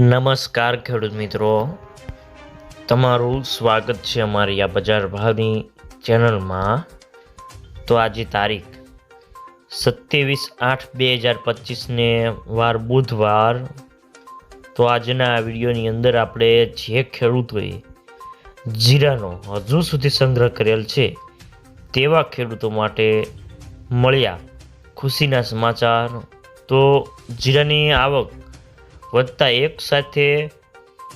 નમસ્કાર ખેડૂત મિત્રો. તમારું સ્વાગત છે અમારી આ બજાર ભાવની ચેનલમાં. તો આજે તારીખ સત્યાવીસ આઠ બે હજાર પચીસને વાર બુધવાર. તો આજના આ વિડીયોની અંદર આપણે જે ખેડૂતોએ જીરાનો હજુ સુધી સંગ્રહ કરેલ છે, તેવા ખેડૂતો માટે મળ્યા ખુશીના સમાચાર. તો જીરાની આવક વધતા એક સાથે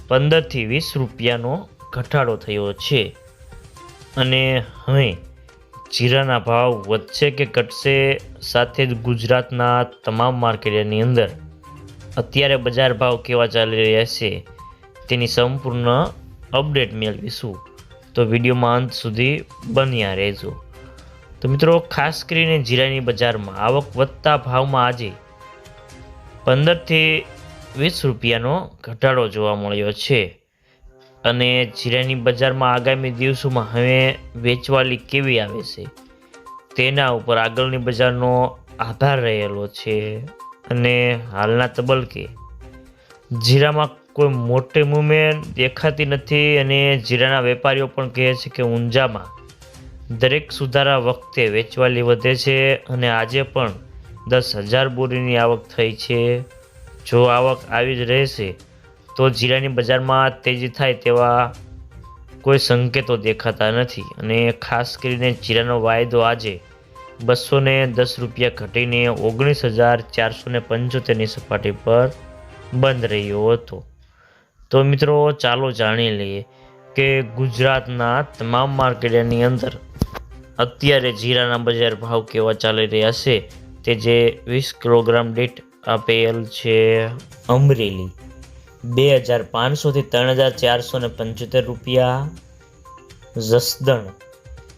પંદરથી વીસ રૂપિયાનો ઘટાડો થયો છે. અને હવે જીરાના ભાવ વધશે કે ઘટશે સાથે જ ગુજરાતના તમામ માર્કેટની અંદર? અત્યારે બજાર ભાવ કેવા ચાલી રહ્યા છે તેની સંપૂર્ણ અપડેટ મેળવીશું. તો વિડીયોમાં અંત સુધી બન્યા રહેજો. તો મિત્રો, ખાસ કરીને જીરાની બજારમાં આવક વધતા ભાવમાં આજે પંદરથી વીસ રૂપિયાનો ઘટાડો જોવા મળ્યો છે. અને જીરાની બજારમાં આગામી દિવસોમાં હવે વેચવાલી કેવી આવે છે? તેના ઉપર આગળની બજારનો આધાર રહેલો છે. અને હાલના તબલકે જીરામાં કોઈ મોટી મૂવમેન્ટ દેખાતી નથી અને જીરાના વેપારીઓ પણ કહે છે કે ઊંઝામાં દરેક સુધારા વખતે વેચવાલી વધે છે અને આજે પણ દસ હજાર બોરીની આવક થઈ છે. જો આવક આવી જ રહેશે, તો જીરાની બજારમાં તેજી થાય તેવા કોઈ સંકેતો દેખાતા નથી. અને ખાસ કરીને જીરાનો વાયદો આજે બસો ને દસ રૂપિયા ઘટીને ઓગણીસ હજાર ચારસો ને પંચોતેરની સપાટી પર બંધ રહ્યો હતો. તો મિત્રો, ચાલો જાણી લઈએ કે ગુજરાતના તમામ માર્કેટની અંદર અત્યારે જીરાના બજાર ભાવ કેવા ચાલી રહ્યા છે, તે જે વીસ કિલોગ્રામ દીઠ આપેલ છે અમરેલી. બે હજાર પાંચસોથી ત્રણ હજાર ચારસો ને પંચોતેર રૂપિયા. જસદણ.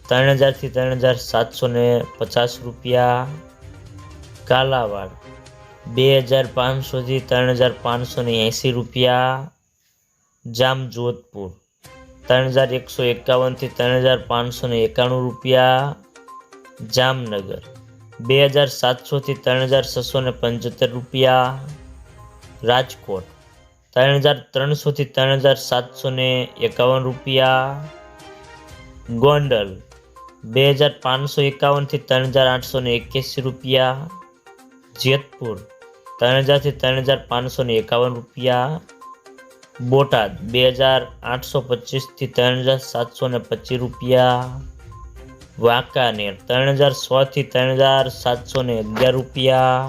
ત્રણ હજારથી ત્રણ હજાર સાતસો ને પચાસ રૂપિયા. કાલાવાડ. બે હજાર પાંચસોથી ત્રણ હજાર પાંચસો ને એંસી રૂપિયા. જામજોધપુર. ત્રણ હજાર એકસો એકાવનથી ત્રણ હજાર પાંચસો ને એકાણું રૂપિયા. જામનગર. બે હજાર સાતસોથી ત્રણ હજાર છસો ને પંચોતેર રૂપિયા રાજકોટ. ત્રણ હજાર ત્રણસોથી ત્રણ હજાર સાતસો ને એકાવન રૂપિયા ગોંડલ. બે હજાર પાંચસો એકાવનથી ત્રણ હજાર આઠસો ને એક્યાસી રૂપિયા જેતપુર. ત્રણ હજારથી ત્રણ હજાર પાંચસો ને એકાવન રૂપિયા બોટાદ. બે હજાર આઠસો પચીસથી ત્રણ હજાર સાતસો ને પચીસ રૂપિયા વાંકાનેર ત્રણ હજાર સોથી ત્રણ હજાર સાતસો ને અગિયાર રૂપિયા.